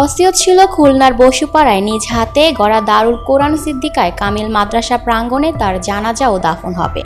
অসিয়ত ছিল খুলনার বসুপাড়ায় নিজ হাতে গড়া দারুল কোরআন সিদ্দিকায় কামিল মাদ্রাসা প্রাঙ্গণে তার জানাজা ও দাফন হবে।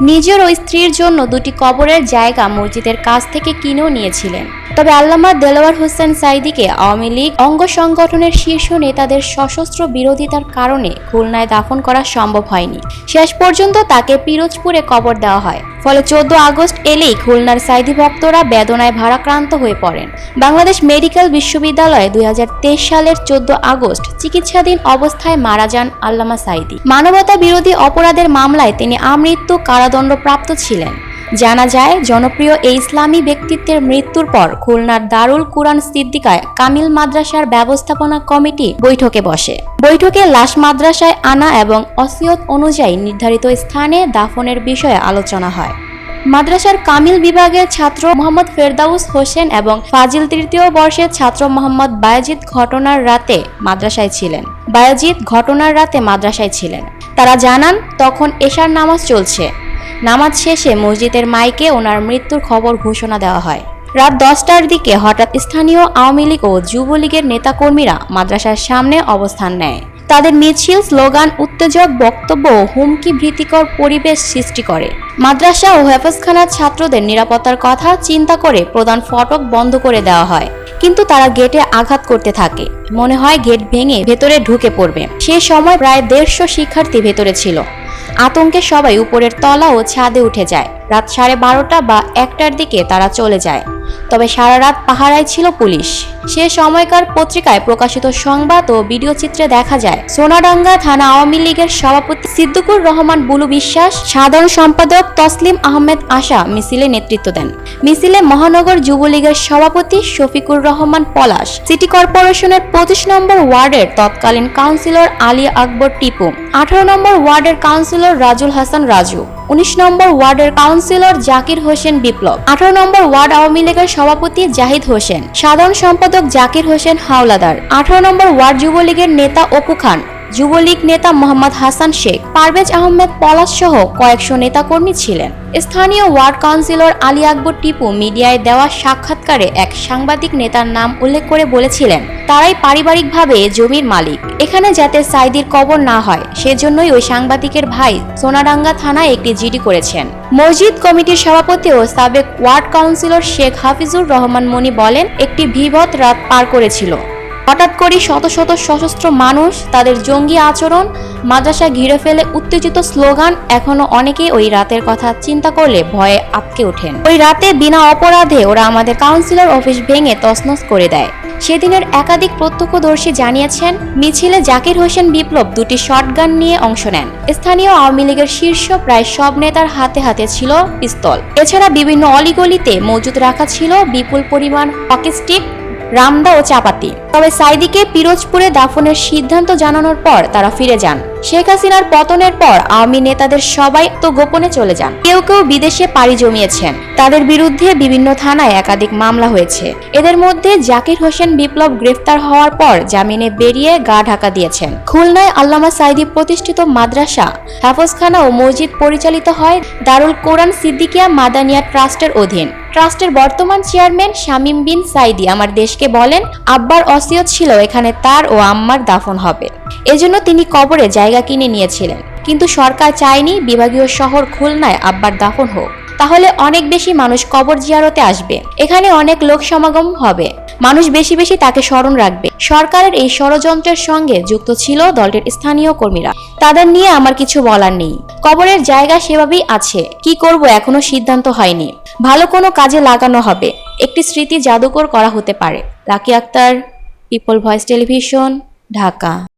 নিজের ও স্ত্রীর জন্য দুটি কবরের জায়গা মসজিদের কাছ থেকে কিনেও নিয়েছিলেন। তবে আল্লামা দেলোয়ার হোসেন সাইদিকে আওয়ামী লীগ অঙ্গ সংগঠনের শীর্ষ নেতাদের সশস্ত্র বিরোধিতার কারণে খুলনায় দাফন করা সম্ভব হয়নি। শেষ পর্যন্ত তাকে পিরোজপুরে কবর দেওয়া হয়। ফলে চোদ্দ আগস্ট এলেই খুলনার সাইদি ভক্তরা বেদনায় ভারাক্রান্ত হয়ে পড়েন। বাংলাদেশ মেডিকেল বিশ্ববিদ্যালয়ে দুই হাজার তেইশ সালের চোদ্দ আগস্ট চিকিৎসাধীন অবস্থায় মারা যান আল্লামা সাইদি। মানবতা বিরোধী অপরাধের মামলায় তিনি আমৃত্যু কারাদণ্ডপ্রাপ্ত ছিলেন। জানা যায়, জনপ্রিয় এই ইসলামী ব্যক্তিত্বের মৃত্যুর পর খুলনার দারুল কুরআন সিদ্দিকায় কামিল মাদ্রাসার ব্যবস্থাপনা কমিটি বৈঠকে বসে। বৈঠকে লাশ মাদ্রাসায় আনা এবং অসিয়ত অনুযায়ী নির্ধারিত স্থানে দাফনের বিষয়ে আলোচনা হয়। মাদ্রাসার কামিল বিভাগের ছাত্র মোহাম্মদ ফেরদাউস হোসেন এবং ফাজিল তৃতীয় বর্ষের ছাত্র মোহাম্মদ বায়াজিদ ঘটনার রাতে মাদ্রাসায় ছিলেন। বায়াজিদ ঘটনার রাতে মাদ্রাসায় ছিলেন। তারা জানান, তখন এশার নামাজ চলছে। নামাজ শেষে মসজিদের মাইকে ওনার মৃত্যুর খবর ঘোষণা দেওয়া হয়। রাত দশটার দিকে হঠাৎ স্থানীয় আওয়ামী লীগ ও যুবলীগের নেতাকর্মীরা মাদ্রাসার সামনে অবস্থান নেয়। তাদের মিছিল, স্লোগান, উত্তেজক, বক্তব্য হুমকি ভীতিকর পরিবেশ সৃষ্টি করে। মাদ্রাসা ও হেফাজখানার ছাত্রদের নিরাপত্তার কথা চিন্তা করে প্রধান ফটক বন্ধ করে দেওয়া হয়। কিন্তু তারা গেটে আঘাত করতে থাকে। মনে হয় গেট ভেঙে ভেতরে ঢুকে পড়বে। সে সময় প্রায় দেড়শো শিক্ষার্থী ভেতরে ছিল। আতঙ্কে সবাই উপরের তলা ও ছাদে উঠে যায়। রাত সাড়ে বারোটা বা একটার দিকে তারা চলে যায়। তবে সারা রাত পাহারায় ছিল পুলিশ। সে সময়কার পত্রিকায় প্রকাশিত সংবাদ ও ভিডিও চিত্রে দেখা যায়, সোনাডাঙ্গা থানা আওয়ামী লীগের সভাপতি সিদ্দিকুর রহমান বুলু বিশ্বাস, সাধারণ সম্পাদক তসলিম আহমেদ আশা মিছিলে নেতৃত্ব দেন। মিছিলে মহানগর যুবলীগের সভাপতি শফিকুর রহমান পলাশ, সিটি কর্পোরেশনের পঁচিশ নম্বর ওয়ার্ডের তৎকালীন কাউন্সিলর আলী আকবর টিপু, আঠারো নম্বর ওয়ার্ডের কাউন্সিলর রাজুল হাসান রাজু। উনিশ নম্বর ওয়ার্ডের কাউন্সিলর জাকির হোসেন বিপ্লব। আঠারো নম্বর ওয়ার্ড আওয়ামী লীগের সভাপতি জাহিদ হোসেন। সাধারণ সম্পাদক জাকির হোসেন হাওলাদার। আঠারো নম্বর ওয়ার্ড যুবলীগের নেতা অপু খান। যুবলীগ নেতা মোহাম্মদ হাসান শেখ, পারভেজ আহমেদ পলাশ সহ কয়েকশো নেতাকর্মী ছিলেন। স্থানীয় ওয়ার্ড কাউন্সিলর আলী আকবর টিপু মিডিয়ায় দেওয়া সাক্ষাৎকারে এক সাংবাদিক নেতার নাম উল্লেখ করে বলেছিলেন, তারাই পারিবারিকভাবে জমির মালিক। এখানে যাতে সাইদির কবর না হয়, সেজন্যই ওই সাংবাদিকের ভাই সোনাডাঙ্গা থানায় একটি জিডি করেছেন। মসজিদ কমিটির সভাপতি ও সাবেক ওয়ার্ড কাউন্সিলর শেখ হাফিজুর রহমান মনি বলেন, একটি বিভৎ রাত পার করেছিল। হঠাৎ করে শত শত সশস্ত্র মানুষ তাদের জঙ্গি আচরণ, মাদ্রাসা ঘিরে ফেলে উত্তেজিত স্লোগান এখনও অনেকেই ওই রাতের কথা চিন্তা করলে ভয়ে আটকে ওঠেন। ওই রাতে বিনা অপরাধে ওরা আমাদের কাউন্সিলর অফিস ভেঙে তছনছ করে দেয়। সেদিনের একাধিক প্রত্যক্ষদর্শী জানিয়েছেন, মিছিলে জাকির হোসেন বিপ্লব দুটি শটগান নিয়ে অংশ নেন। স্থানীয় আওয়ামী লীগের শীর্ষ প্রায় সব নেতার হাতে হাতে ছিল পিস্তল। এছাড়া বিভিন্ন অলিগলিতে মজুদ রাখা ছিল বিপুল পরিমাণ হকি স্টিক রামদা ও চাপাতি। তবে সাইদিকে পিরোজপুরে দাফনের সিদ্ধান্ত জানানোর পর তারা ফিরে যান। শেখ হাসিনার পতনের পর আওয়ামী নেতাদের সবাই তো গোপনে চলে যান। কেউ কেউ বিদেশে পাড়ি জমিয়েছেন। তাদের বিরুদ্ধে বিভিন্ন থানায় একাধিক মামলা হয়েছে। এদের মধ্যে জাকির হোসেন বিপ্লব গ্রেফতার হওয়ার পর জামিনে বেরিয়ে গা ঢাকা দিয়েছেন। খুলনায় আল্লামা সাইদি প্রতিষ্ঠিত মাদ্রাসা, হাফজখানা ও মসজিদ পরিচালিত হয় দারুল কোরআন সিদ্দিকিয়া মাদানিয়া ট্রাস্টের অধীন। ট্রাস্টের বর্তমান চেয়ারম্যান শামীম বিন সাইদি আমার দেশকে বলেন, আব্বার অসিয়ত ছিল এখানে তার ও আম্মার দাফন হবে। এজন্য তিনি কবরে জায়গা কিনে নিয়েছিলেন। কিন্তু সরকার চায়নি বিভাগীয় শহর খুলনায় আব্বার দাফন হোক। তাহলে অনেক বেশি মানুষ কবর জিয়ারতে আসবে। এখানে অনেক লোক সমাগম হবে। মানুষ বেশি বেশি তাকে স্মরণ রাখবে। সরকারের এই ষড়যন্ত্রের সঙ্গে যুক্ত ছিল দলটির স্থানীয় কর্মীরা। তাদের নিয়ে আমার কিছু বলার নেই। কবরের জায়গা সেভাবেই আছে। কি করব এখনও সিদ্ধান্ত হয়নি। ভালো কোনো কাজে লাগানো হবে। একটি স্মৃতি জাদুকর করা হতে পারে। Lucky Akter, people voice television, Dhaka.